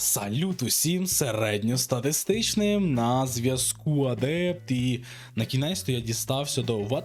Салют усім середньостатистичним на зв'язку Адепт. І на кінець то я дістався до What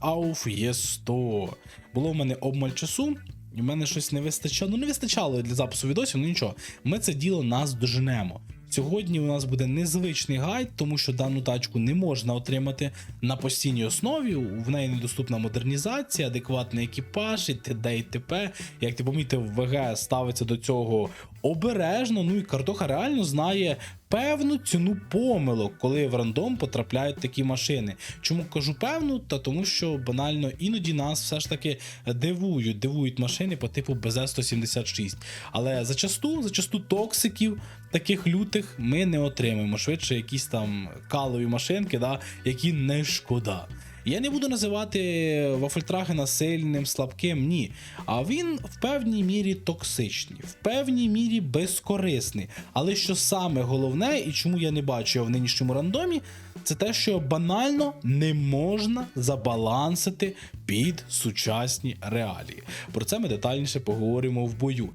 auf є 100. Було в мене обмаль часу, і в мене щось не вистачало. Ну, не вистачало для запису відосів, ну нічого. Ми це діло нас доженемо. Сьогодні у нас буде незвичний гайд, тому що дану тачку не можна отримати на постійній основі. В неї недоступна модернізація, адекватний екіпаж і т.д. і т.п. Як ти помітив, ВГ ставиться до цього обережно. Ну і картоха реально знає певну ціну помилок, коли в рандом потрапляють такі машини. Чому кажу певну? Та тому, що банально іноді нас все ж таки дивують, дивують машини по типу BZ-176. Але зачасту, зачасту токсиків таких лютих ми не отримаємо. Швидше якісь там калові машинки, да, які не шкода. Я не буду називати Вафельтрагена сильним, слабким, ні. А він в певній мірі токсичний, в певній мірі безкорисний. Але що саме головне, і чому я не бачу в нинішньому рандомі, це те, що банально не можна забалансити під сучасні реалії. Про це ми детальніше поговоримо в бою.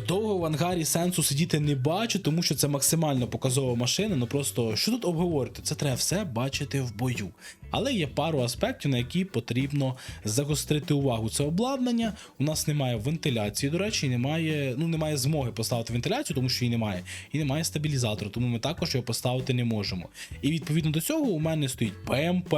Довго в ангарі сенсу сидіти не бачу, тому що це максимально показова машина. Ну просто що тут обговорити? Це треба все бачити в бою. Але є пару аспектів, на які потрібно загострити увагу. Це обладнання. У нас немає вентиляції, до речі, і немає, ну немає змоги поставити вентиляцію, тому що її немає. І немає стабілізатору, тому ми також його поставити не можемо. І відповідно до цього у мене стоїть ПМП,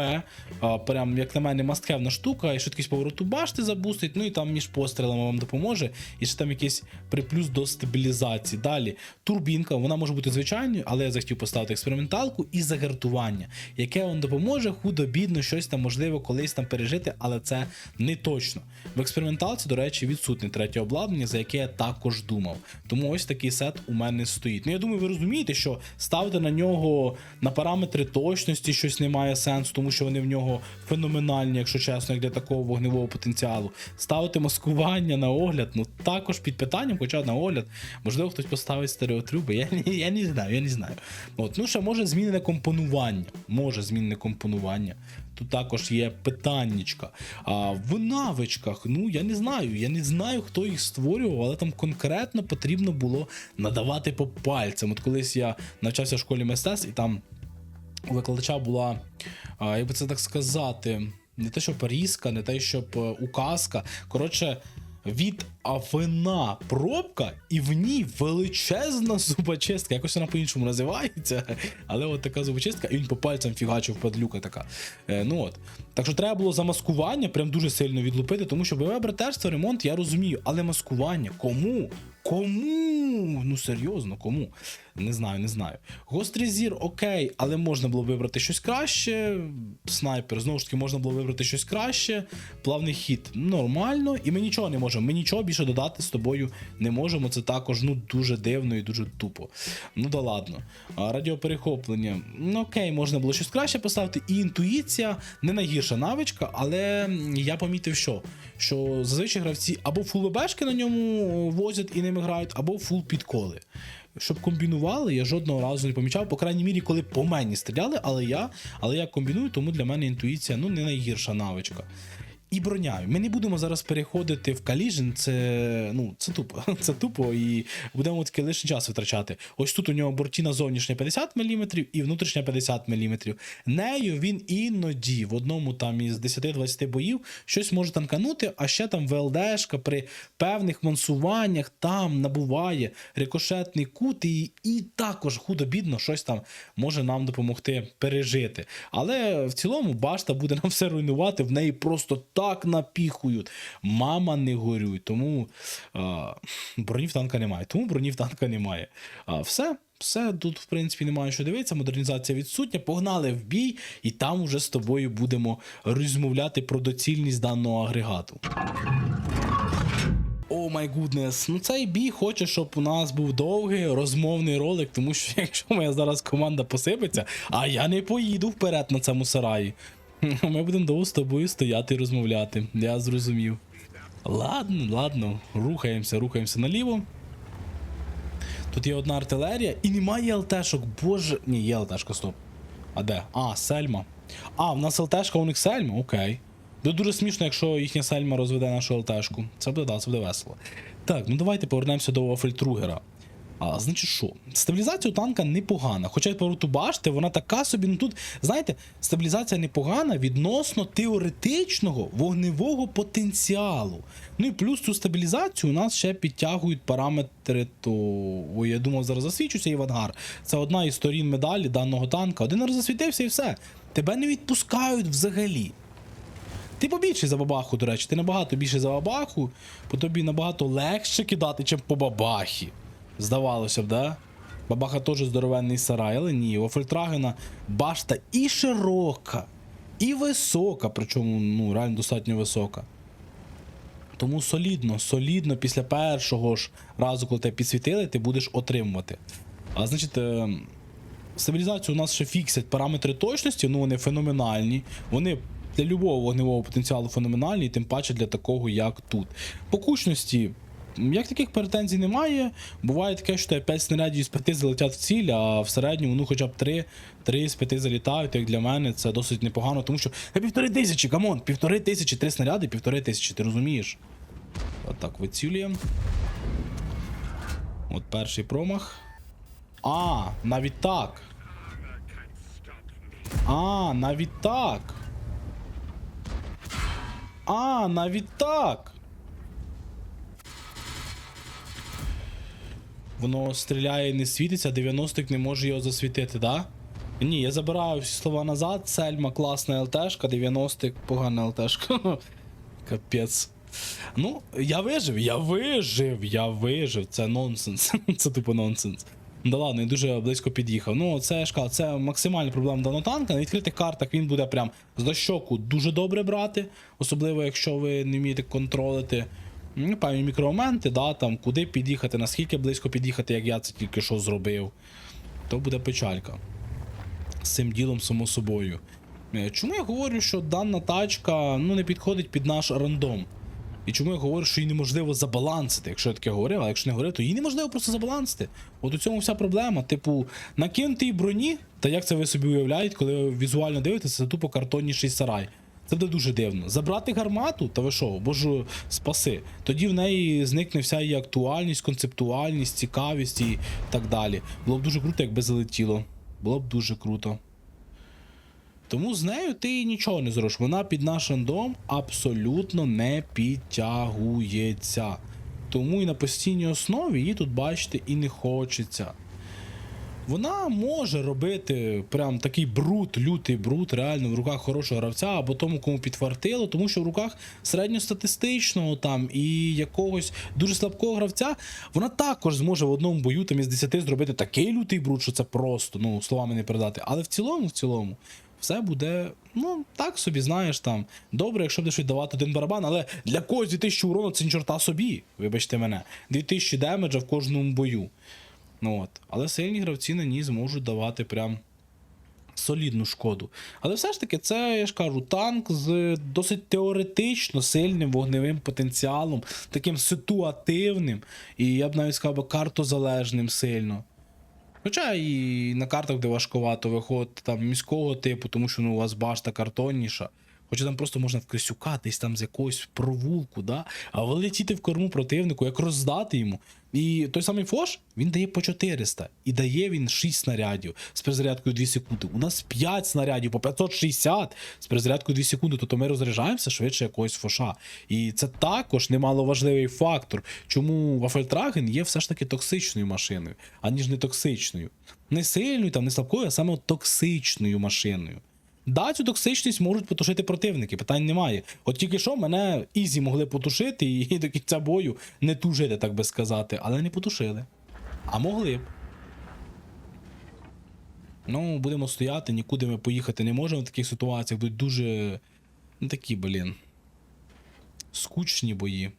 прям як на мене масткевна штука, і швидкість повороту башти забустить, ну і там між пострілами вам допоможе. І ще там якийсь приплюс до стабілізації. Далі турбінка, вона може бути звичайною, але я захотів поставити експерименталку і загартування, яке вам допоможе худо-бідно щось там можливо колись там пережити, але це не точно. В експерименталці, до речі, відсутне третє обладнання, за яке я також думав. Тому ось такий сет у мене стоїть. Ну я думаю, ви розумієте, що ставити на нього на параметри точності щось не має сенсу, тому що вони в нього феноменальні, якщо чесно, як для такого вогневого потенціалу. Ставити маскування на огляд, ну також під питанням, хоча на огляд, можливо, хтось поставить стереотруби. Я, я, я не знаю, я не знаю. От, ну ще може змінене компонування. Може змінене компонування. Тут також є питаннячка. А в навичках, ну я не знаю, я не знаю, хто їх створював, але там конкретно потрібно було надавати по пальцям. От колись я навчався в школі мистецтв, і там у викладача була, як би це так сказати, не те, щоб різка, не те, щоб е, указка. Коротше, від авина пробка, і в ній величезна зубочистка. Якось вона по-іншому називається. Але от така зубочистка, і він по пальцям фігачив падлюка така. Е, ну от. Так що треба було замаскування, прям дуже сильно відлупити, тому що бойове братерство, ремонт, я розумію, але маскування кому? Кому? Ну серйозно, кому? Не знаю, не знаю. Гострий зір, окей, але можна було вибрати щось краще. Снайпер, знову ж таки, можна було вибрати щось краще. Плавний хід нормально, і ми нічого не можемо. Ми нічого більше додати з тобою не можемо. Це також ну дуже дивно і дуже тупо. Ну да ладно. Радіоперехоплення. Ну окей, можна було щось краще поставити. І інтуїція не найгірша навичка, але я помітив, що, що зазвичай гравці або фул на ньому возять і ними грають, або фул підколи. Щоб комбінували, я жодного разу не помічав, по крайній мірі, коли по мені стріляли, але я, але я комбіную, тому для мене інтуїція ну не найгірша навичка. І броня. Ми не будемо зараз переходити в каліжен, це ну це тупо. Це тупо, і будемо таки лише час витрачати. Ось тут у нього бортіна зовнішня 50 мм і внутрішня 50 мм. Нею він іноді в одному там із 10-20 боїв щось може танканути, а ще там ВЛДшка при певних мансуваннях там набуває рикошетний кут, і, і також худо-бідно щось там може нам допомогти пережити. Але в цілому башта буде нам все руйнувати, в неї просто так напіхують. Мама не горюй. Тому а, бронів танка немає. Тому бронів танка немає. А, все. Все, тут, в принципі, немає що дивитися, модернізація відсутня. Погнали в бій, і там уже з тобою будемо розмовляти про доцільність даного агрегату. О май гуднес, ну цей бій хоче, щоб у нас був довгий розмовний ролик, тому що якщо моя зараз команда посипеться, а я не поїду вперед на цьому сараї. Ми будемо довго з тобою стояти і розмовляти. Я зрозумів. Ладно, ладно, рухаємося, рухаємося наліво. Тут є одна артилерія і немає ЛТшок. Боже. Ні, є ЛТшка, стоп. А де? А, Сельма. А, в нас ЛТшка, у них Сельма, окей. Буде дуже смішно, якщо їхня сельма розведе нашу ЛТшку. Це буде, да, це буде весело. Так, ну давайте повернемося до Вафельтругера. А, значить що? Стабілізація у танка непогана. Хоча повороту башти, вона така собі. Ну тут, знаєте, стабілізація непогана відносно теоретичного вогневого потенціалу. Ну і плюс цю стабілізацію у нас ще підтягують параметри то. Ой, я думав, зараз засвідчуся Івангар. Це одна із сторін медалі даного танка. Один раз засвітився і все. Тебе не відпускають взагалі. Ти побільший за бабаху, до речі, ти набагато більше за бабаху, по тобі набагато легше кидати, чим по бабахі. Здавалося б, да? Бабаха теж здоровенний сарай, але ні, у Фольтрагена башта і широка, і висока, причому ну, реально достатньо висока. Тому солідно, солідно після першого ж разу, коли тебе підсвітили, ти будеш отримувати. А значить, е, стабілізацію у нас ще фіксять параметри точності, ну вони феноменальні. Вони для любого вогневого потенціалу феноменальні, і тим паче для такого, як тут. По кучності, як таких претензій немає. Буває таке, що 5 снарядів з 5 залетять в ціль, а в середньому ну хоча б 3, 3 з 5 залітають. Як для мене це досить непогано, тому що «Е, півтори тисячі, камон, півтори тисячі, три снаряди, півтори тисячі, ти розумієш? От вицілюємо. От перший промах. А, навіть так. А, навіть так. А, навіть так. Воно стріляє і не світиться, 90-к не може його засвітити, да? Ні, я забираю всі слова назад. Сельма класна ЛТшка, 90-к погана ЛТшка. Капець. Ну, я вижив, я вижив, я вижив. Це нонсенс. Це тупо нонсенс. Да ладно, я дуже близько під'їхав. Ну, це ж це максимальна проблема даного танка. На відкритих картах він буде прям з дощоку дуже добре брати, особливо якщо ви не вмієте контролити. Ну, певні мікромоменти, да, там, куди під'їхати, наскільки близько під'їхати, як я це тільки що зробив, то буде печалька. З цим ділом, само собою. Е, Чому я говорю, що дана тачка ну, не підходить під наш рандом? І чому я говорю, що її неможливо забалансити, якщо я таке говорив, а якщо не говорив, то її неможливо просто забалансити. От у цьому вся проблема. Типу, накинути броні, та як це ви собі уявляєте, коли ви візуально дивитеся, це тупо картонніший сарай. Це буде дуже дивно. Забрати гармату, та ви що, боже, спаси. Тоді в неї зникне вся її актуальність, концептуальність, цікавість і так далі. Було б дуже круто, якби залетіло. Було б дуже круто. Тому з нею ти нічого не зробиш. Вона під наш рандом абсолютно не підтягується. Тому і на постійній основі її тут бачити і не хочеться. Вона може робити прям такий бруд, лютий бруд, реально в руках хорошого гравця, або тому, кому підфартило, тому що в руках середньостатистичного там і якогось дуже слабкого гравця, вона також зможе в одному бою там із 10 зробити такий лютий бруд, що це просто, ну, словами не передати. Але в цілому, в цілому, все буде, ну, так собі, знаєш, там. Добре, якщо будеш віддавати один барабан, але для когось 2000 урону це чорта собі, вибачте мене. 2000 демеджа в кожному бою. Ну от. Але сильні гравці на ній зможуть давати прям солідну шкоду. Але все ж таки, це, я ж кажу, танк з досить теоретично сильним вогневим потенціалом, таким ситуативним, і я б навіть сказав, картозалежним сильно. Хоча і на картах, де важковато виходить там міського типу, тому що ну, у вас башта картонніша. Хоча там просто можна в Крисюка, десь там з якогось провулку, да? а вилетіти в корму противнику, як роздати йому. І той самий Фош він дає по 400 і дає він 6 снарядів з перезарядкою 2 секунди. У нас 5 снарядів по 560 з перезарядкою 2 секунди, тобто ми розряджаємося швидше якогось фоша. І це також немаловажливий фактор, чому Вафельтраген є все ж таки токсичною машиною, аніж не токсичною. Не сильною, там, не слабкою, а саме токсичною машиною. Да, цю токсичність можуть потушити противники, питань немає. От тільки що мене ізі могли потушити і до кінця бою не тужити, так би сказати, але не потушили. А могли б. Ну, будемо стояти, нікуди ми поїхати не можемо в таких ситуаціях. Будуть дуже. Ну такі, блін. Скучні бої.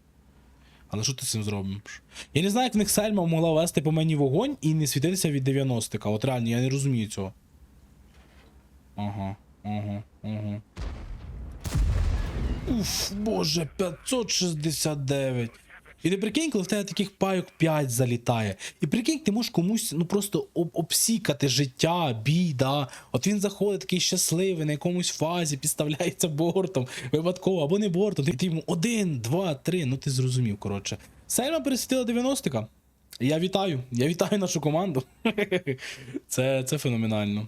Але що ти з цим зробиш? Я не знаю, як в них Сельма могла вести по мені вогонь і не світитися від 90-ка. От реально, я не розумію цього. Ага, ага, ага. Уф, боже, 569. І ти прикинь, коли в тебе таких пайок 5 залітає. І прикинь, ти можеш комусь ну просто об- обсікати життя, бій, да. От він заходить такий щасливий на якомусь фазі, підставляється бортом, випадково, або не бортом. Ти, йому один, два, три, ну ти зрозумів, коротше. Сельма пересвітила 90-ка. Я вітаю, я вітаю нашу команду. Це, це феноменально.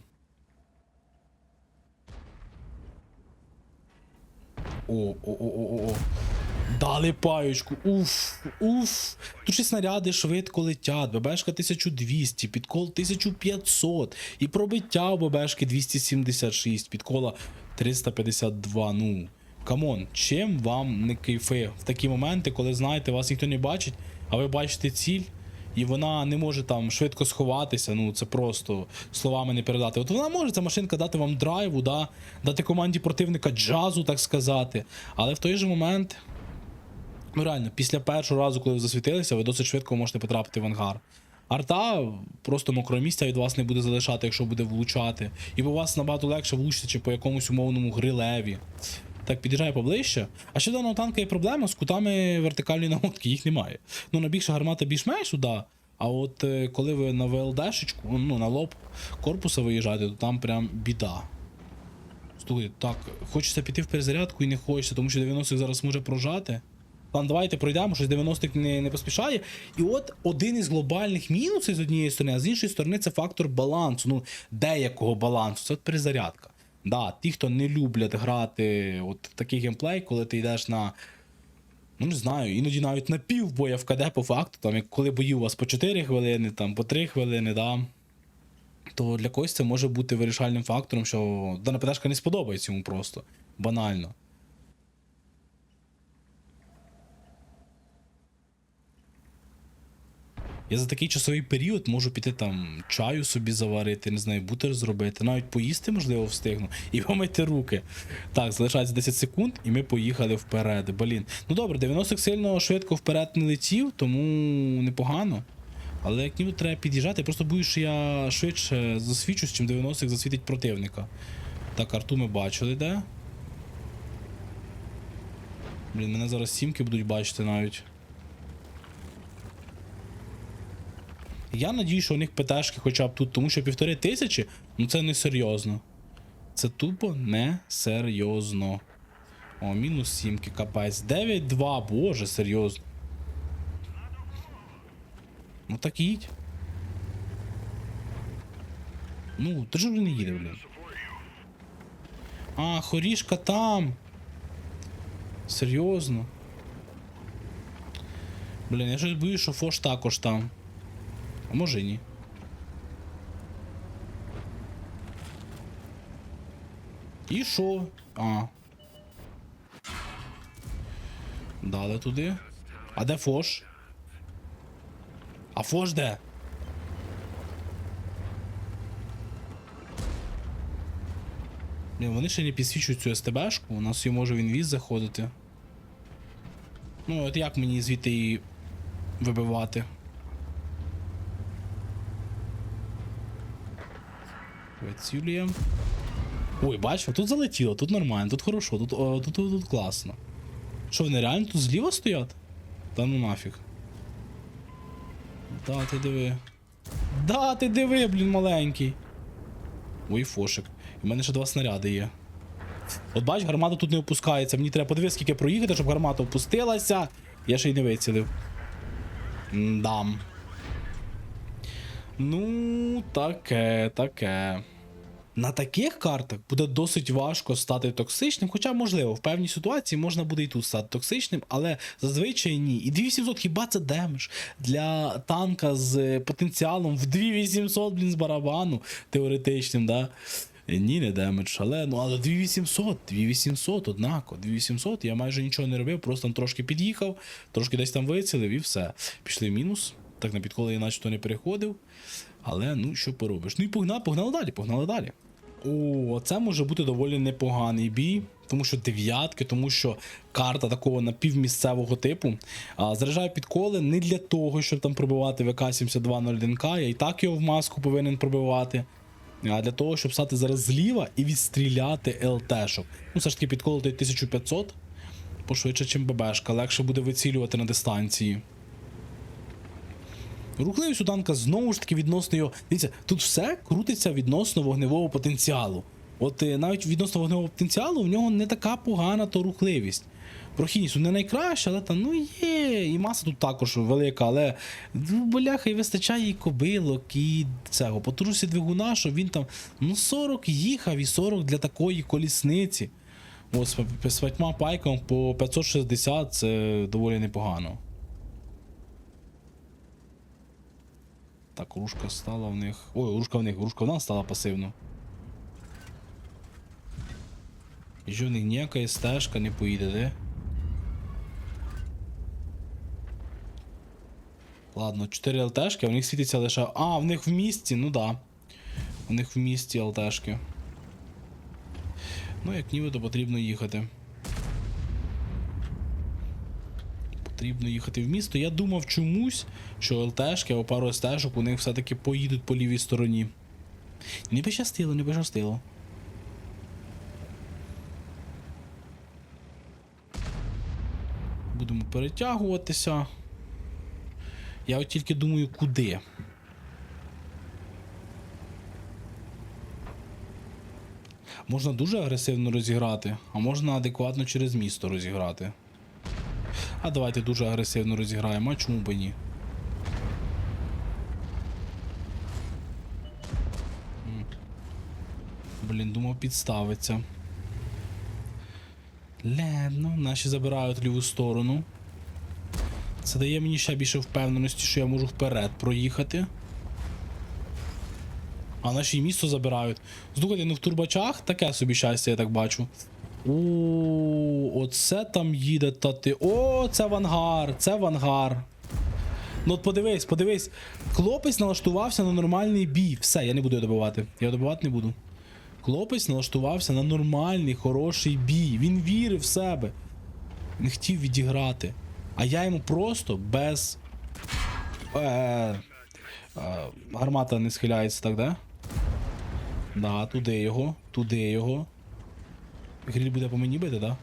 О, о, о, о, о, о. Дали паючку. Уф, уф. Тут ще снаряди швидко летять. ББшка 1200, підкол 1500. І пробиття у ББшки 276, підкола 352. Ну, камон, чим вам не кайфи в такі моменти, коли знаєте, вас ніхто не бачить, а ви бачите ціль. І вона не може там швидко сховатися, ну це просто словами не передати. От вона може ця машинка дати вам драйву, да, дати команді противника джазу, так сказати. Але в той же момент, ну реально, після першого разу, коли ви засвітилися, ви досить швидко можете потрапити в ангар. Арта просто мокрого місця від вас не буде залишати, якщо буде влучати. І у вас набагато легше влучити чи по якомусь умовному грилеві. Так, під'їжджає поближче. А ще даного танка є проблема з кутами вертикальної наводки, їх немає. Ну, набігша гармата більш-менш сюди. А от е, коли ви на ВЛДшечку, ну на лоб корпуса виїжджаєте, то там прям біда. Слухайте, так, хочеться піти в перезарядку і не хочеться, тому що 90-х зараз може прожати. Ладно, давайте пройдемо, щось 90-х не, не поспішає. І от один із глобальних мінусів з однієї сторони, а з іншої сторони, це фактор балансу, ну, деякого балансу. Це от перезарядка. Да, ті, хто не люблять грати от в такий геймплей, коли ти йдеш на. Ну, не знаю, іноді навіть на пів боя в КД по факту, там, коли бої у вас по 4 хвилини, там, по 3 хвилини, да, то для когось це може бути вирішальним фактором, що дана ПДшка не сподобається йому просто. Банально. Я за такий часовий період можу піти там чаю собі заварити, не знаю, бутер зробити, навіть поїсти, можливо, встигну, і помити руки. Так, залишається 10 секунд, і ми поїхали вперед. Блін. Ну добре, 90 сильно швидко вперед не летів, тому непогано. Але як ніби треба під'їжджати, просто боюсь, що я швидше засвічусь, чим 90 засвітить противника. Так, арту ми бачили, де? Блін, мене зараз сімки будуть бачити навіть. Я надію, що у них ПТшки хоча б тут, тому що півтори тисячі, ну це не серйозно. Це тупо не серйозно. О, мінус сімки, капець. 9-2, боже, серйозно. Ну так їдь. Ну, ти ж вже не їде, блін. А, хорішка там. Серйозно. Блін, я щось боюсь, що Фош також там. А може і ні. І що? А. Дали туди. А де Фош? А Фош де? Блін, вони ще не підсвічують цю СТБшку, у нас її може в інвіз заходити. Ну, от як мені звідти її вибивати? Вицілюємо. Ой, бачиш, тут залетіло, тут нормально, тут хорошо, тут, о, тут, тут, тут класно. Що, вони реально тут зліва стоять? Та ну нафіг. Да, ти диви. Да, ти диви, блін, маленький. Ой, фошик. У мене ще два снаряди є. От бач, гармата тут не опускається. Мені треба подивитися, скільки проїхати, щоб гармата опустилася. Я ще й не вицілив. Дам. Ну, таке, таке. На таких картах буде досить важко стати токсичним, хоча, можливо, в певній ситуації можна буде і тут стати токсичним, але зазвичай ні. І 2800 хіба це демедж для танка з потенціалом в 2800, блін, з барабану теоретичним, да? Ні, не демедж, але ну але 2800, 2800, однако, 2800, я майже нічого не робив, просто там трошки під'їхав, трошки десь там вицілив і все. Пішли в мінус. Так на підколи я начебто не переходив. Але ну що поробиш? Ну і погнали, погнали далі, погнали далі. О, це може бути доволі непоганий бій, тому що дев'ятки, тому що карта такого напівмісцевого типу. А, заряджаю підколи не для того, щоб там пробивати ВК-7201К, я і так його в маску повинен пробивати. А для того, щоб стати зараз зліва і відстріляти ЛТшок. Ну, все ж таки підколи 1500. пошвидше, ніж ББшка, легше буде вицілювати на дистанції. Рухливість у танка знову ж таки відносно його. Дивіться, тут все крутиться відносно вогневого потенціалу. От е, навіть відносно вогневого потенціалу в нього не така погана то рухливість. Прохідність не найкраща, але там ну є. І маса тут також велика, але ну, бляха, і вистачає і кобилок, і цього. Потужності двигуна, що він там ну 40 їхав і 40 для такої колісниці. Ось з п'ятьма пайком по 560 це доволі непогано. Так, ружка стала в них. Ой, ружка в них, ружка в нас стала пасивно. І що них ніяка стежка не поїде, де? Ладно, 4 ЛТшки, а в них світиться лише. А, в них в місті, ну да. У них в місті ЛТшки. Ну, як ніби, то потрібно їхати. Потрібно їхати в місто. Я думав чомусь, що ЛТшки або пару стежок у них все-таки поїдуть по лівій стороні. Не пощастило, не пощастило. Будемо перетягуватися. Я от тільки думаю, куди. Можна дуже агресивно розіграти, а можна адекватно через місто розіграти. А давайте дуже агресивно розіграємо, а чому б і ні? Блін, думав підставиться. Ледно, наші забирають ліву сторону. Це дає мені ще більше впевненості, що я можу вперед проїхати. А наші місто забирають. Слухайте, ну в турбачах таке собі щастя, я так бачу. О, оце там їде та. О, це вангар, це вангар. Ну от подивись, подивись. Хлопець налаштувався на нормальний бій. Все, я не буду його добивати. Я добивати не буду. Хлопець налаштувався на нормальний, хороший бій. Він вірив в себе. Не хотів відіграти. А я йому просто без. Е, е, гармата не схиляється так, да? Да, туди його, туди його. Гріль буде по мені бити, да?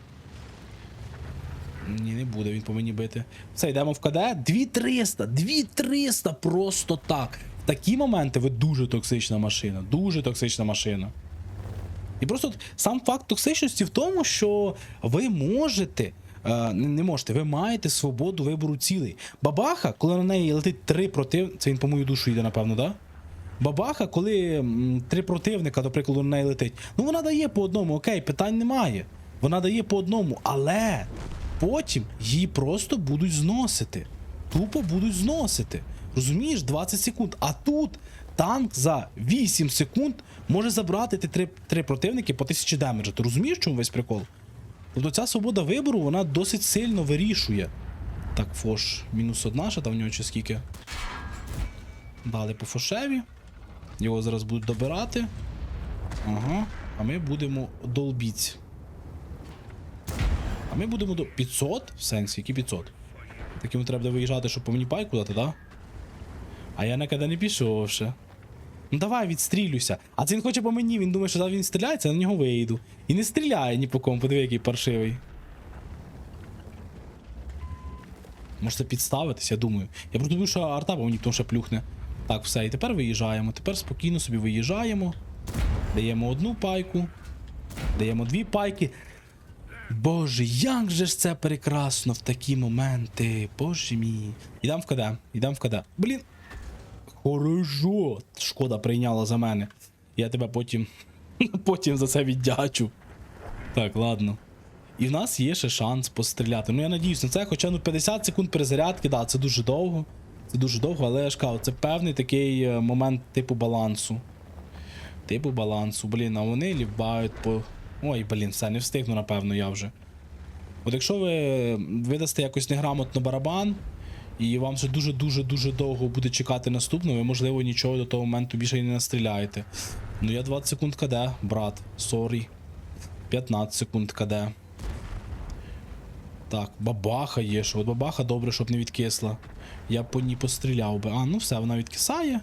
Ні, не буде він по мені бити. Все, йдемо в КД. 2300! 2300 просто так. В такі моменти ви дуже токсична машина. Дуже токсична машина. І просто сам факт токсичності в тому, що ви можете. е, Не можете, ви маєте свободу вибору цілей. Бабаха, коли на неї летить три против... Це він по мою душу йде, напевно, да? Бабаха, коли три противника, до прикладу, на неї летить. Ну вона дає по одному, окей, питань немає. Вона дає по одному, але потім її просто будуть зносити. Тупо будуть зносити. Розумієш, 20 секунд. А тут танк за 8 секунд може забрати ті три, три противники по 1000 демеджа. Ти розумієш, чому весь прикол? Тобто ця свобода вибору, вона досить сильно вирішує. Так, фош, мінус одна, ще там в нього чи скільки. Дали по фошеві. Його зараз будуть добирати. Ага. А ми будемо долбіць. А ми будемо до 500? В сенсі, які 500? Так йому треба виїжджати, щоб по мені пайку дати, да? А я ніколи не пішов ще. Ну давай відстрілюйся. А це він хоче по мені, він думає, що зараз він стріляється, я на нього вийду. І не стріляє ні по кому, подиви, який паршивий. Можете підставитись, я думаю. Я просто думаю, що арта по мені тому що плюхне. Так, все, і тепер виїжджаємо. Тепер спокійно собі виїжджаємо. Даємо одну пайку. Даємо дві пайки. Боже, як же ж це прекрасно в такі моменти. Боже мій. Ідемо в КД, ідемо в КД. Блін. Хорошо. Шкода прийняла за мене. Я тебе потім. потім за це віддячу. Так, ладно. І в нас є ще шанс постріляти. Ну я надіюсь на це, хоча ну 50 секунд перезарядки, да, це дуже довго. Це дуже довго, але я ж кажу, це певний такий е, момент типу балансу. Типу балансу. Блін, а вони лівають по. Ой, блін, все, не встигну, напевно, я вже. От якщо ви видасте якось неграмотно барабан, і вам ще дуже-дуже-дуже довго буде чекати наступного, ви, можливо, нічого до того моменту більше і не настріляєте. Ну я 20 секунд КД, брат, сорі. 15 секунд КД. Так, бабаха є, що от бабаха добре, щоб не відкисла. Я по ній постріляв би. А, ну все, вона відкисає.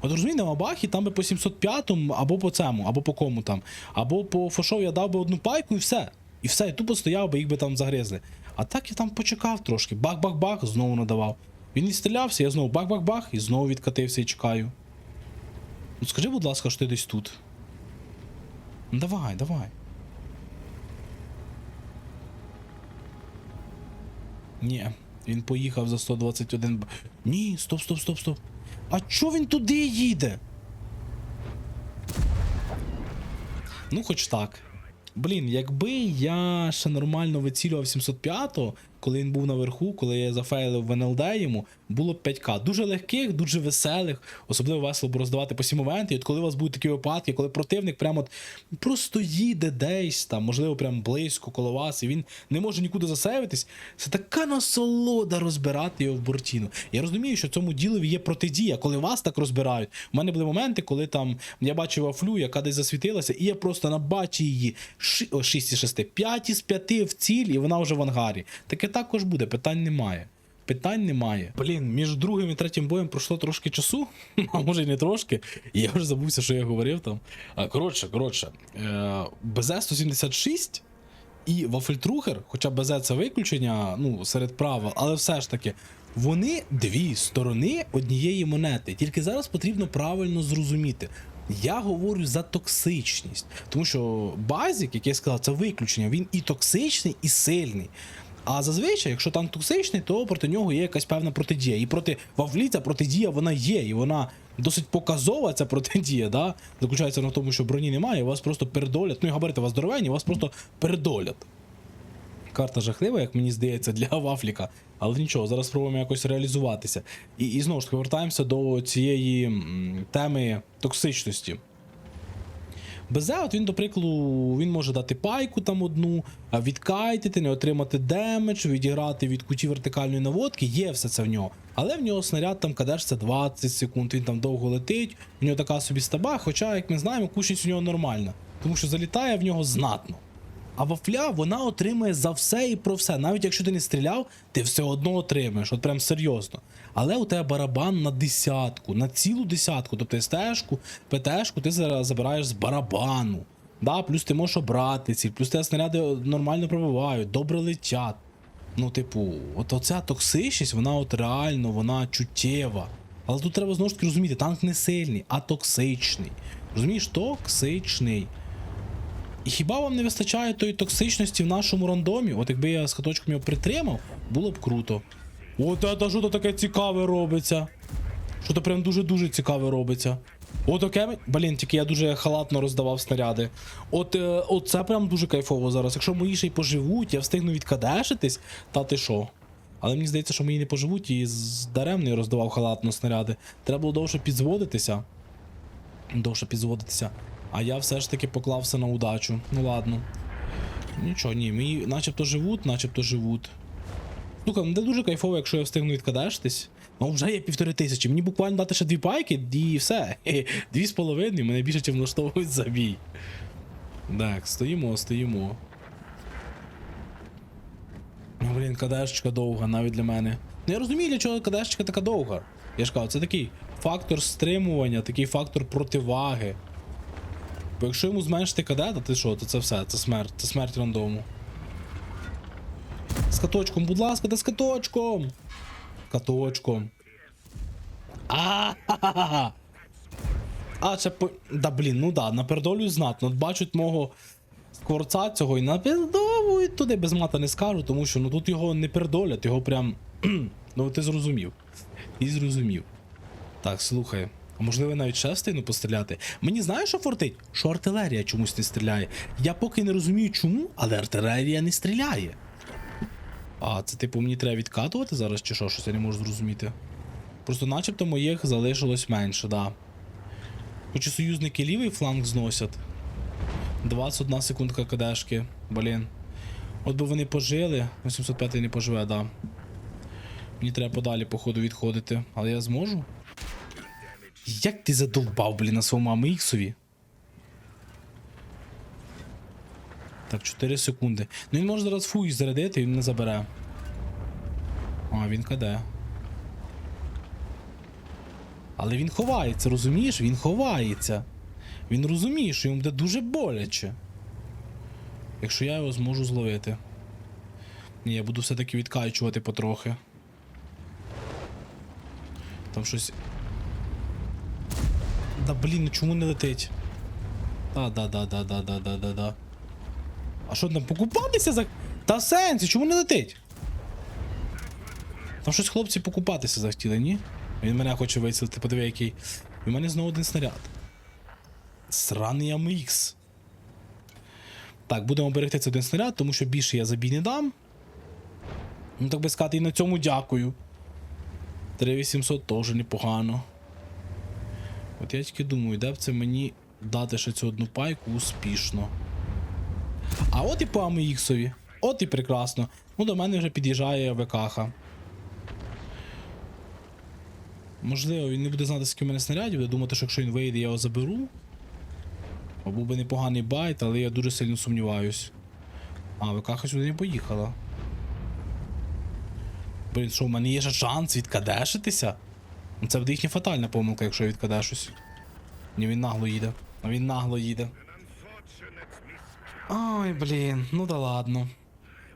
От розумієте, на Бахі там би по 705 або по цьому, або по кому там. Або по фошов я дав би одну пайку і все. І все, і тупо стояв би, їх би там загризли. А так я там почекав трошки. Бах-бах-бах, знову надавав. Він відстрілявся, я знову бах-бах-бах і знову відкатився і чекаю. Ну скажи, будь ласка, що ти десь тут. Ну давай, давай. Ні, він поїхав за 121. б- Ні, стоп, стоп, стоп, стоп. А чо він туди їде? Ну, хоч так. Блін, якби я ще нормально вицілював 705-го, коли він був наверху, коли я зафейлив в НЛД йому, було 5К. Дуже легких, дуже веселих, особливо весело було роздавати по 7 моменти. І от коли у вас будуть такі випадки, коли противник прямо от просто їде десь там, можливо, прямо близько коло вас, і він не може нікуди засейвитись, це така насолода розбирати його в бортіну. Я розумію, що цьому ділові є протидія, коли вас так розбирають. У мене були моменти, коли там я бачив афлю, яка десь засвітилася, і я просто на бачі її 6 із 6, 5 із 5 в ціль, і вона вже в ангарі. Таке також буде, питань немає. Питань немає. Блін, між другим і третім боєм пройшло трошки часу, а може й не трошки. Я вже забувся, що я говорив там. Коротше, коротше, е, БЗ-176 і Вафельтрухер, хоча БЗ це виключення, ну, серед правил, але все ж таки, вони дві сторони однієї монети. Тільки зараз потрібно правильно зрозуміти. Я говорю за токсичність, тому що базік, як я сказав, це виключення. Він і токсичний, і сильний. А зазвичай, якщо танк токсичний, то проти нього є якась певна протидія. І проти Вавлі ця протидія вона є, і вона досить показова, ця протидія, да? заключається в тому, що броні немає, і вас просто передолять. Ну і габарити вас здоровенні, вас просто передолять. Карта жахлива, як мені здається, для Вафліка. Але нічого, зараз спробуємо якось реалізуватися. І, і знову ж таки повертаємося до цієї теми токсичності. БЗ, от він, до прикладу, він може дати пайку там одну, відкайтити, не отримати демедж, відіграти від куті вертикальної наводки, є все це в нього. Але в нього снаряд там кадешся 20 секунд, він там довго летить, у нього така собі стаба, хоча, як ми знаємо, кучність у нього нормальна, тому що залітає в нього знатно. А вафля вона отримує за все і про все. Навіть якщо ти не стріляв, ти все одно отримаєш, от прям серйозно. Але у тебе барабан на десятку, на цілу десятку. Тобто СТшку, ПТшку ти забираєш з барабану. Да, плюс ти можеш обрати ціль, плюс тебе снаряди нормально пробивають, добре летять. Ну, типу, от оця токсичність, вона от реально, вона чуттєва. Але тут треба знову ж таки розуміти, танк не сильний, а токсичний. Розумієш, токсичний. І хіба вам не вистачає тої токсичності в нашому рандомі? От якби я з каточком його притримав, було б круто. От це що то таке цікаве робиться. Що то прям дуже-дуже цікаве робиться. От таке. Блін, тільки я дуже халатно роздавав снаряди. От, е, от це прям дуже кайфово зараз. Якщо мої ще й поживуть, я встигну відкадешитись, та ти що? Але мені здається, що мої не поживуть і даремно я роздавав халатно снаряди. Треба було довше підзводитися. Довше підзводитися. А я все ж таки поклався на удачу. Ну ладно. Нічого, ні, мої начебто живуть, начебто живуть. Слухай, ну дуже кайфово, якщо я встигну відкадештись. Ну вже є півтори тисячі. Мені буквально дати ще дві пайки і все. Дві з половиною мене більше, чим влаштовують забій. Так, стоїмо, стоїмо. Ну, блін, кадешечка довга навіть для мене. Ну я розумію, для чого кадешечка така довга. Я ж кажу, це такий фактор стримування, такий фактор противаги. Бо якщо йому зменшити КД, то ти що, то це все, це смерть, це смерть рандому. З каточком, будь ласка, та з каточком. Каточком. А. А, це по. Да блін, ну да, напередолю знатно. Бачать мого скворця цього і напередовують туди без мата не скажу, тому що ну тут його не передолять, його прям. ну ти зрозумів. Ти зрозумів. Так, слухай. А можливо навіть ще встигну постріляти. Мені знаєш, що фортить? Що артилерія чомусь не стріляє. Я поки не розумію чому, але артилерія не стріляє. А, це типу мені треба відкатувати зараз чи що? Щось я не можу зрозуміти. Просто начебто моїх залишилось менше, да. Хоч і союзники лівий фланг зносять. 21 секундка кадешки, блін. От би вони пожили. 805 не поживе, да. Мені треба подалі, походу, відходити. Але я зможу? Як ти задовбав, блін, на своєму аміксові? Так, 4 секунди. Ну він може зараз фуй зарядити, він не забере. А, він каде. Але він ховається, розумієш? Він ховається. Він розуміє, що йому буде дуже боляче. Якщо я його зможу зловити. Ні, я буду все-таки відкачувати потрохи. Там щось. Да блін, ну чому не летить? Да, да, да, да, да, да, да, да, да. А що там покупатися за. Та сенсі, чому не летить? Там щось хлопці покупатися захотіли, ні? Він мене хоче виселити, подиви який. І в мене знову один снаряд. Сраний АМХ. Так, будемо берегти цей один снаряд, тому що більше я забій не дам. Ну так би сказати, і на цьому дякую. 3800 теж непогано. От я тільки думаю, де б це мені дати ще цю одну пайку успішно. А от і по АМХові. От і прекрасно. Ну, до мене вже під'їжджає ВКХ. Можливо, він не буде знати, скільки в мене снарядів, буде думати, що якщо він вийде, я його заберу. Бо був би непоганий байт, але я дуже сильно сумніваюсь. А, ВКХ сюди не поїхала. Блін, що в мене є ще шанс відкадешитися? Ну, Це буде їхня фатальна помилка, якщо я відкадешусь. Ні, він нагло їде. Він нагло їде. Ой, блін, ну да ладно.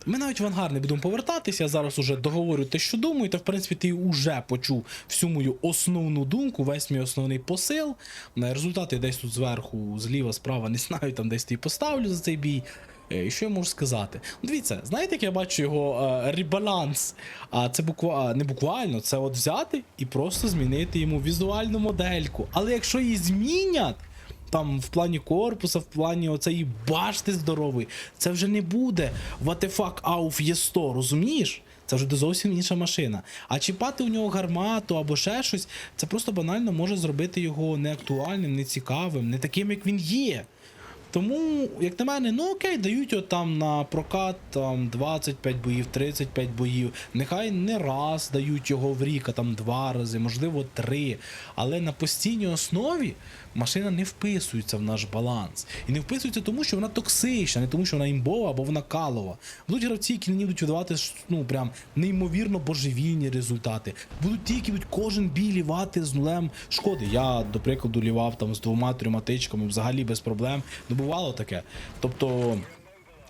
Ми навіть в ангар не будемо повертатися, я зараз уже договорю те, що думаю, та в принципі ти вже почув всю мою основну думку, весь мій основний посил. Результати десь тут зверху, зліва, справа, не знаю, там десь ти поставлю за цей бій. Е, І що я можу сказати? Ну, Дивіться, знаєте, як я бачу його е, ребаланс? А це буква... не буквально, це от взяти і просто змінити йому візуальну модельку. Але якщо її змінять, там в плані корпуса, в плані оцеї башти здорової, це вже не буде fuck auf є 100, розумієш? Це вже зовсім інша машина. А чіпати у нього гармату або ще щось, це просто банально може зробити його неактуальним, нецікавим, не таким, як він є. Тому, як на мене, ну окей, дають от там на прокат там 25 боїв, 35 боїв. Нехай не раз дають його в рік, а там два рази, можливо, три. Але на постійній основі машина не вписується в наш баланс. І не вписується тому, що вона токсична, не тому, що вона імбова або вона калова. Будуть гравці, які не будуть видавати ну, прям неймовірно божевільні результати. Будуть ті, які будуть кожен бій лівати з нулем шкоди. Я, до прикладу, лівав там з двома-трьома тичками взагалі без проблем. Ну, бувало таке. Тобто.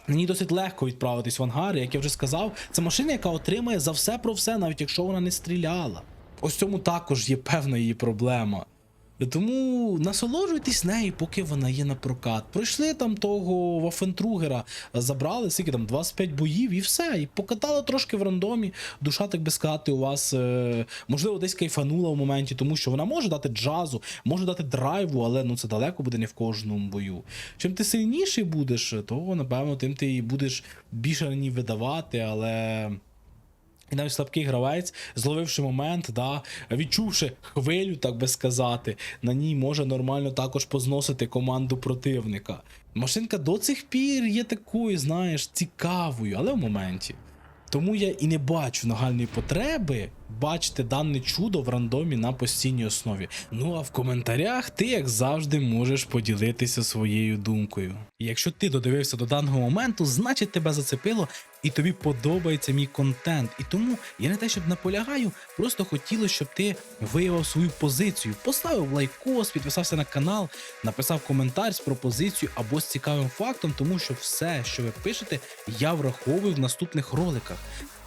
Мені досить легко відправитись в ангар, як я вже сказав, це машина, яка отримає за все про все, навіть якщо вона не стріляла. Ось цьому також є певна її проблема. Тому насолоджуйтесь нею, поки вона є на прокат. Пройшли там того Вафентругера, забрали скільки там 25 боїв і все. І покатали трошки в рандомі. Душа, так би сказати, у вас е, можливо десь кайфанула в моменті, тому що вона може дати джазу, може дати драйву, але ну це далеко буде не в кожному бою. Чим ти сильніший будеш, то напевно тим ти і будеш більше на ній видавати, але. І навіть слабкий гравець, зловивши момент, да, відчувши хвилю, так би сказати, на ній може нормально також позносити команду противника. Машинка до цих пір є такою, знаєш, цікавою, але в моменті. Тому я і не бачу нагальної потреби бачити дане чудо в рандомі на постійній основі. Ну а в коментарях ти, як завжди, можеш поділитися своєю думкою. Якщо ти додивився до даного моменту, значить тебе зацепило і тобі подобається мій контент. І тому я не те, щоб наполягаю, просто хотілося, щоб ти виявив свою позицію, поставив лайкос, підписався на канал, написав коментар з пропозицією або з цікавим фактом, тому що все, що ви пишете, я враховую в наступних роликах.